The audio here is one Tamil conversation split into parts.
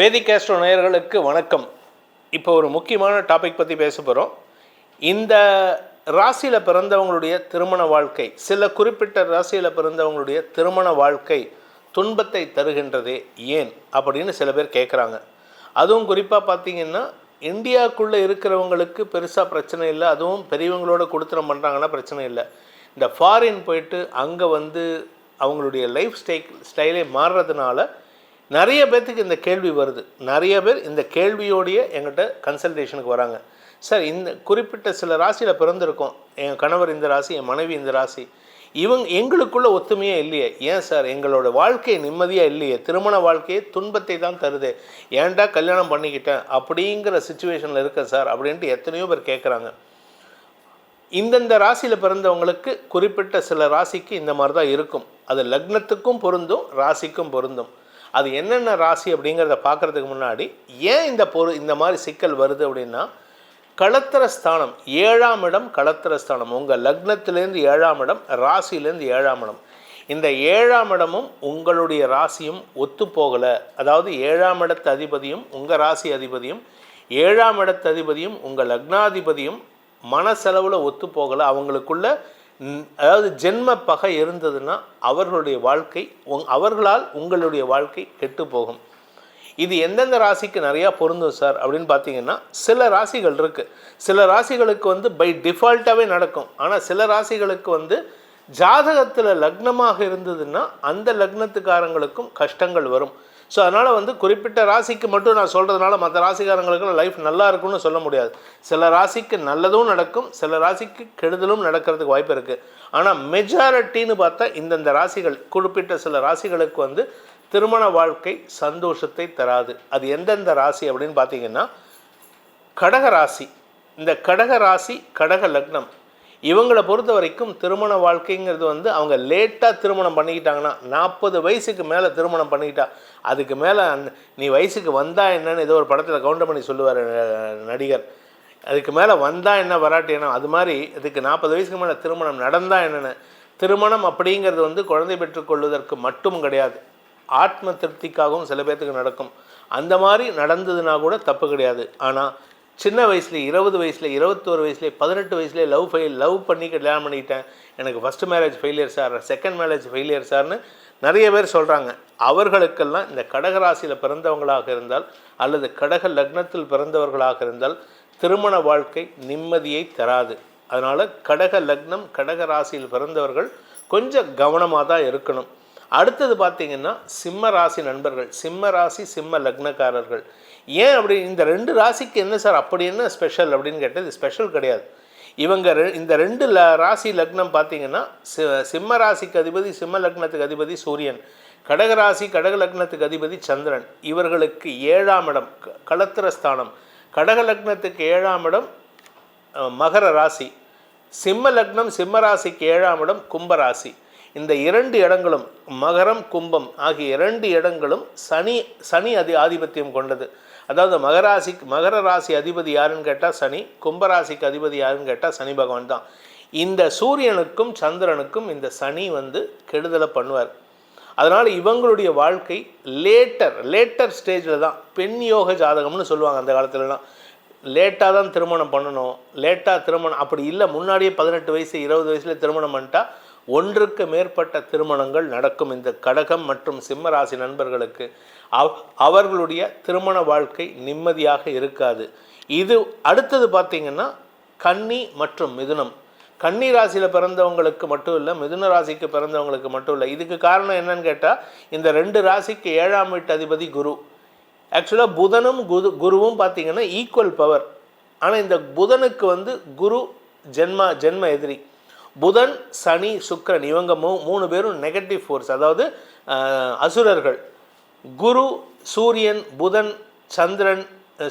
வேதிக் ஆஸ்ட்ரோ நேயர்களுக்கு வணக்கம். இப்போ ஒரு முக்கியமான டாபிக் பற்றி பேச போகிறோம் இந்த ராசியில் பிறந்தவங்களுடைய திருமண வாழ்க்கை சில குறிப்பிட்ட ராசியில் பிறந்தவங்களுடைய திருமண வாழ்க்கை துன்பத்தை தருகின்றதே ஏன் அப்படின்னு சில பேர் கேட்குறாங்க அதுவும் குறிப்பாக பார்த்தீங்கன்னா இந்தியாவுக்குள்ளே இருக்கிறவங்களுக்கு பெருசாக பிரச்சனை இல்லை அதுவும் பெரியவங்களோட கொடுத்துனம் பண்ணுறாங்கன்னா பிரச்சனை இல்லை. இந்த ஃபாரின் போயிட்டு அங்கே வந்து அவங்களுடைய லைஃப் ஸ்டைல் ஸ்டைலே மாறுறதுனால நிறைய பேர்த்துக்கு இந்த கேள்வி வருது. நிறைய பேர் இந்த கேள்வியோடைய எங்கிட்ட கன்சல்டேஷனுக்கு வராங்க. சார் இந்த குறிப்பிட்ட சில ராசியில் பிறந்திருக்கோம். என் கணவர் இந்த ராசி என் மனைவி இந்த ராசி. இவங்க எங்களுக்குள்ள ஒத்துமையே இல்லையே. ஏன் சார்? எங்களோட வாழ்க்கை நிம்மதியாக இல்லையே. திருமண வாழ்க்கையே துன்பத்தை தான் தருது. ஏன்டா கல்யாணம் பண்ணிக்கிட்டேன்? அப்படிங்கிற சுச்சுவேஷனில் இருக்கேன் சார் அப்படின்ட்டு எத்தனையோ பேர் கேட்குறாங்க இந்தந்த ராசியில் பிறந்தவங்களுக்கு குறிப்பிட்ட சில ராசிக்கு இந்த மாதிரி தான் இருக்கும். அது லக்னத்துக்கும் பொருந்தும் ராசிக்கும் பொருந்தும். அது என்னென்ன ராசி அப்படிங்கிறத பார்க்குறதுக்கு முன்னாடி ஏன் இந்த பொரு இந்த மாதிரி சிக்கல் வருது அப்படின்னா களத்திர ஸ்தானம் ஏழாம் இடம் களத்திர ஸ்தானம். உங்கள் லக்னத்திலேருந்து ஏழாம் இடம் ராசியிலேருந்து ஏழாம் இடம். இந்த ஏழாம் இடமும் உங்களுடைய ராசியும் ஒத்து போகலை. அதாவது ஏழாம் இடத்து அதிபதியும் உங்கள் ராசி அதிபதியும் ஏழாம் இடத்து அதிபதியும் உங்கள் லக்னாதிபதியும் மனசெலவில் ஒத்து போகலை. அவங்களுக்குள்ள அதாவது ஜென்ம பகை இருந்ததுன்னா அவர்களுடைய வாழ்க்கை உங் அவர்களால் உங்களுடைய வாழ்க்கை கெட்டு போகும் இது எந்தெந்த ராசிக்கு நிறையா பொருந்தும் சார் அப்படின்னு பார்த்தீங்கன்னா சில ராசிகள் இருக்குது சில ராசிகளுக்கு வந்து பை டிஃபால்ட்டாகவே நடக்கும். ஆனால் சில ராசிகளுக்கு வந்து ஜாதகத்தில் லக்னமாக இருந்ததுன்னா அந்த லக்னத்துக்காரங்களுக்கும் கஷ்டங்கள் வரும். ஸோ அதனால் வந்து குறிப்பிட்ட ராசிக்கு மட்டும் நான் சொல்கிறதுனால மற்ற ராசிக்காரங்களுக்கு லைஃப் நல்லா இருக்கும்னு சொல்ல முடியாது. சில ராசிக்கு நல்லதும் நடக்கும் சில ராசிக்கு கெடுதலும் நடக்கிறதுக்கு வாய்ப்பு இருக்குது ஆனால் மெஜாரிட்டின்னு பார்த்தா இந்தந்த ராசிகள் குறிப்பிட்ட சில ராசிகளுக்கு வந்து திருமண வாழ்க்கை சந்தோஷத்தை தராது. அது எந்தெந்த ராசி அப்படின்னு பார்த்தீங்கன்னா கடக ராசி. இந்த கடக ராசி கடக லக்னம். இவங்களை பொறுத்த வரைக்கும் திருமண வாழ்க்கைங்கிறது வந்து அவங்க லேட்டாக திருமணம் பண்ணிக்கிட்டாங்கன்னா நாற்பது வயசுக்கு மேலே திருமணம் பண்ணிக்கிட்டா அதுக்கு மேலே நீ வயசுக்கு வந்தா என்னன்னு ஏதோ ஒரு படத்தில் கவுண்டர் பண்ணி சொல்லுவார் நடிகர். அதுக்கு மேலே வந்தால் என்ன வராட்டி என்ன அது மாதிரி இதுக்கு நாற்பது வயசுக்கு மேலே திருமணம் நடந்தால் என்னென்னு. திருமணம் அப்படிங்கிறது வந்து குழந்தை பெற்றுக்கொள்வதற்கு மட்டும் கிடையாது. ஆத்ம திருப்திக்காகவும் சில பேர்த்துக்கு நடக்கும். அந்த மாதிரி நடந்ததுன்னா கூட தப்பு கிடையாது. ஆனால் சின்ன வயசில் இருபது வயசில் இருபத்தோரு வயசில் பதினெட்டு வயசுலேயே லவ் ஃபெயில் லவ் பண்ணி கல்யாணம் பண்ணிக்கிட்டேன். எனக்கு first marriage failure sir second marriage failure சார்னு நிறைய பேர் சொல்கிறாங்க அவர்களுக்கெல்லாம் இந்த கடகராசியில் பிறந்தவங்களாக இருந்தால் அல்லது கடக லக்னத்தில் பிறந்தவர்களாக இருந்தால் திருமண வாழ்க்கை நிம்மதியை தராது. அதனால் கடக லக்னம் கடக ராசியில் பிறந்தவர்கள் கொஞ்சம் கவனமாக தான் இருக்கணும். அடுத்தது பார்த்தீங்கன்னா சிம்ம ராசி நண்பர்கள் சிம்ம ராசி சிம்ம லக்னக்காரர்கள். ஏன் அப்படி இந்த ரெண்டு ராசிக்கு என்ன சார்? அப்படி என்ன ஸ்பெஷல் அப்படின்னு கேட்டது ஸ்பெஷல் கிடையாது. இவங்க ரெ- இந்த ரெண்டு ல ராசி லக்னம் பார்த்தீங்கன்னா சி சிம்ம ராசிக்கு அதிபதி சிம்ம லக்னத்துக்கு அதிபதி சூரியன். கடக ராசி கடக லக்னத்துக்கு அதிபதி சந்திரன். இவர்களுக்கு ஏழாம் இடம் க- களத்திர ஸ்தானம். கடக லக்னத்துக்கு ஏழாம் இடம் மகர ராசி. சிம்ம லக்னம் சிம்ம ராசிக்கு ஏழாம் இடம் கும்பராசி இந்த இரண்டு இடங்களும் மகரம் கும்பம் ஆகிய இரண்டு இடங்களும் சனி சனி அதி ஆதிபத்தியம் கொண்டது. அதாவது மகராசிக்கு மகர ராசி அதிபதி யாருன்னு கேட்டால் சனி கும்பராசிக்கு அதிபதி யாருன்னு கேட்டால் சனி பகவான் தான். இந்த சூரியனுக்கும் சந்திரனுக்கும் இந்த சனி வந்து கெடுதலை பண்ணுவார். அதனால் இவங்களுடைய வாழ்க்கை லேட்டர் லேட்டர் ஸ்டேஜில் தான். பெண் யோக ஜாதகம்னு சொல்லுவாங்க அந்த காலத்துலலாம். லேட்டாக தான் திருமணம் பண்ணணும் லேட்டாக திருமணம் அப்படி இல்லை முன்னாடியே பதினெட்டு வயசு இருபது வயசில் திருமணம் பண்ணிட்டா ஒன்றுக்கு மேற்பட்ட திருமணங்கள் நடக்கும். இந்த கடகம் மற்றும் சிம்ம ராசி நண்பர்களுக்கு அவ் அவர்களுடைய திருமண வாழ்க்கை நிம்மதியாக இருக்காது. இது அடுத்தது பார்த்தீங்கன்னா கன்னி மற்றும் மிதுனம். கன்னி ராசியில் பிறந்தவங்களுக்கு மட்டும் இல்லை மிதுன ராசிக்கு பிறந்தவங்களுக்கு மட்டும் இல்லை. இதுக்கு காரணம் என்னன்னு கேட்டால் இந்த ரெண்டு ராசிக்கு ஏழாம் வீட்டு அதிபதி குரு. ஆக்சுவலாக புதனும் குரு குருவும் பார்த்தீங்கன்னா ஈக்குவல் பவர் ஆனால் இந்த புதனுக்கு வந்து குரு ஜென்ம ஜென்ம எதிரி. புதன் சனி சுக்கிரன் இவங்க மூ மூணு பேரும் நெகட்டிவ் ஃபோர்ஸ் அதாவது அசுரர்கள். குரு சூரியன் புதன் சந்திரன்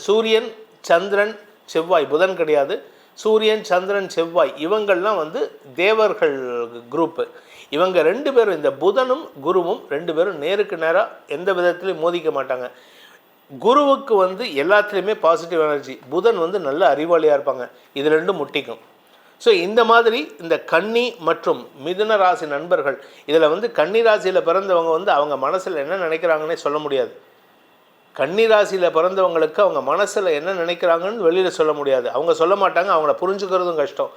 சூரியன் சந்திரன் செவ்வாய். புதன் கிடையாது. சூரியன் சந்திரன் செவ்வாய். இவங்கள்லாம் வந்து தேவர்கள் குரூப்பு இவங்க ரெண்டு பேரும் இந்த புதனும் குருவும் ரெண்டு பேரும் நேருக்கு நேராக எந்த விதத்திலையும் மோதிக்க மாட்டாங்க. குருவுக்கு வந்து எல்லாத்துலேயுமே பாசிட்டிவ் எனர்ஜி புதன் வந்து நல்ல அறிவாளியாக இருப்பாங்க. இது ரெண்டும் முட்டிக்கும் ஸோ இந்த மாதிரி இந்த கன்னி மற்றும் மிதுன ராசி நண்பர்கள் இதில் வந்து கன்னி ராசியில் பிறந்தவங்க வந்து அவங்க மனசில் என்ன நினைக்கிறாங்கன்னே சொல்ல முடியாது. கன்னி ராசியில் பிறந்தவங்களுக்கு அவங்க மனசில் என்ன நினைக்கிறாங்கன்னு வெளியில் சொல்ல முடியாது. அவங்க சொல்ல மாட்டாங்க அவங்கள புரிஞ்சுக்கிறதும் கஷ்டம்.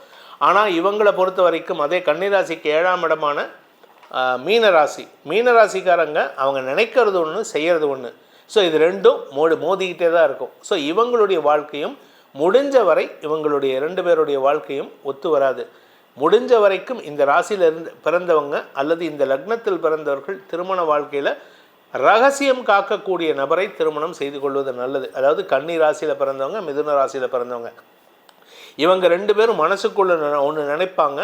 ஆனால் இவங்களை பொறுத்த வரைக்கும் அதே கன்னிராசிக்கு ஏழாம் இடமான மீனராசி மீனராசிக்காரங்க அவங்க நினைக்கிறது ஒன்று செய்கிறது ஒன்று ஸோ இது ரெண்டும் மோடி மோதிக்கிட்டே தான் இருக்கும். ஸோ இவங்களுடைய வாழ்க்கையும் முடிஞ்ச வரை இவங்களுடைய ரெண்டு பேருடைய வாழ்க்கையும் ஒத்து வராது. முடிஞ்ச வரைக்கும் இந்த ராசியில இருந்து பிறந்தவங்க அல்லது இந்த லக்னத்தில் பிறந்தவர்கள் திருமண வாழ்க்கையில் ரகசியம் காக்கக்கூடிய நபரை திருமணம் செய்து கொள்வது நல்லது. அதாவது கன்னி ராசியில் பிறந்தவங்க மிதுன ராசியில் பிறந்தவங்க. இவங்க ரெண்டு பேரும் மனசுக்குள்ள ஒன்று நினைப்பாங்க.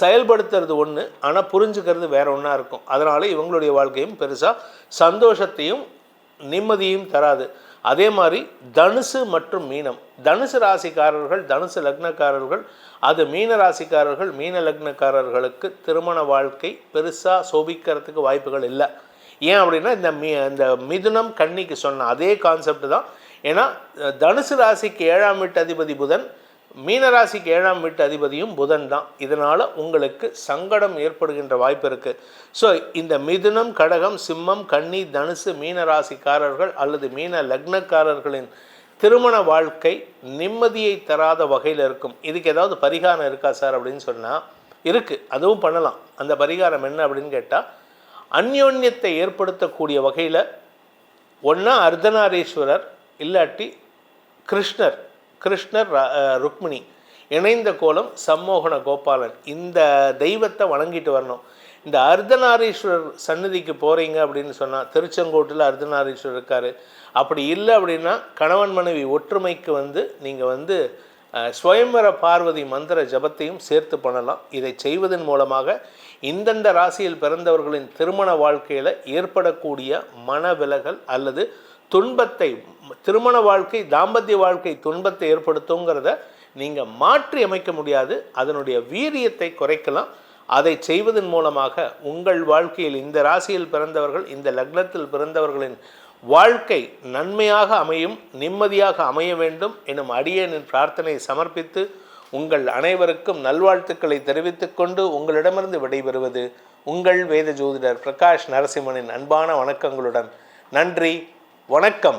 செயல்படுத்துறது ஒன்று ஆனால் புரிஞ்சுக்கிறது வேற ஒன்றா இருக்கும். அதனால் இவங்களுடைய வாழ்க்கையும் பெருசாக சந்தோஷத்தையும் நிம்மதியும் தராது. அதே மாதிரி தனுசு மற்றும் மீனம். தனுசு ராசிக்காரர்கள் தனுசு லக்னக்காரர்கள் அது மீன ராசிக்காரர்கள் மீன லக்னக்காரர்களுக்கு திருமண வாழ்க்கை பெருசாக சோபிக்கிறதுக்கு வாய்ப்புகள் இல்லை. ஏன் அப்படின்னா இந்த மீ இந்த மிதுனம் கன்னிக்கு சொன்ன அதே கான்செப்ட் தான். ஏன்னா தனுசு ராசிக்கு ஏழாம் வீட்டு அதிபதி புதன் மீனராசிக்கு ஏழாம் வீட்டு அதிபதியும் புதன் தான். இதனால் உங்களுக்கு சங்கடம் ஏற்படுகின்ற வாய்ப்பு இருக்குது ஸோ இந்த மிதுனம் கடகம் சிம்மம் கன்னி தனுசு மீனராசிக்காரர்கள் அல்லது மீன லக்னக்காரர்களின் திருமண வாழ்க்கை நிம்மதியை தராத வகையில் இருக்கும். இதுக்கு ஏதாவது பரிகாரம் இருக்கா சார் அப்படின்னு சொன்னால் இருக்குது அதுவும் பண்ணலாம். அந்த பரிகாரம் என்ன அப்படின்னு கேட்டால் அந்யோன்யத்தை ஏற்படுத்தக்கூடிய வகையில் ஒன்றா அர்த்தநாரீஸ்வரர் இல்லாட்டி கிருஷ்ணர் கிருஷ்ணர் ருக்மிணி இணைந்த கோலம் சம்மோகன கோபாலன். இந்த தெய்வத்தை வணங்கிட்டு வரணும். இந்த அர்த்தநாரீஸ்வரர் சன்னதிக்கு போகிறீங்க அப்படின்னு சொன்னால் திருச்செங்கோட்டில் அர்த்தநாரீஸ்வரர் இருக்கார். அப்படி இல்லை அப்படின்னா கணவன் மனைவி ஒற்றுமைக்கு வந்து நீங்கள் வந்து ஸ்வயம்வர பார்வதி மந்திர ஜபத்தையும் சேர்த்து பண்ணலாம். இதை செய்வதன் மூலமாக இந்தந்த ராசியில் பிறந்தவர்களின் திருமண வாழ்க்கையில் ஏற்படக்கூடிய மன விலகல் அல்லது துன்பத்தை திருமண வாழ்க்கை தாம்பத்திய வாழ்க்கை துன்பத்தை ஏற்படுத்துங்கிறத நீங்கள் மாற்றி அமைக்க முடியாது. அதனுடைய வீரியத்தை குறைக்கலாம். அதை செய்வதன் மூலமாக உங்கள் வாழ்க்கையில் இந்த ராசியில் பிறந்தவர்கள் இந்த லக்னத்தில் பிறந்தவர்களின் வாழ்க்கை நன்மையாக அமையும் நிம்மதியாக அமைய வேண்டும் எனும் அடியேனின் பிரார்த்தனை சமர்ப்பித்து உங்கள் அனைவருக்கும் நல்வாழ்த்துக்களை தெரிவித்துக் கொண்டு உங்களிடமிருந்து விடைபெறுவது உங்கள் வேத ஜோதிடர் பிரகாஷ் நரசிம்மனின் அன்பான வணக்கங்களுடன் நன்றி. வணக்கம்.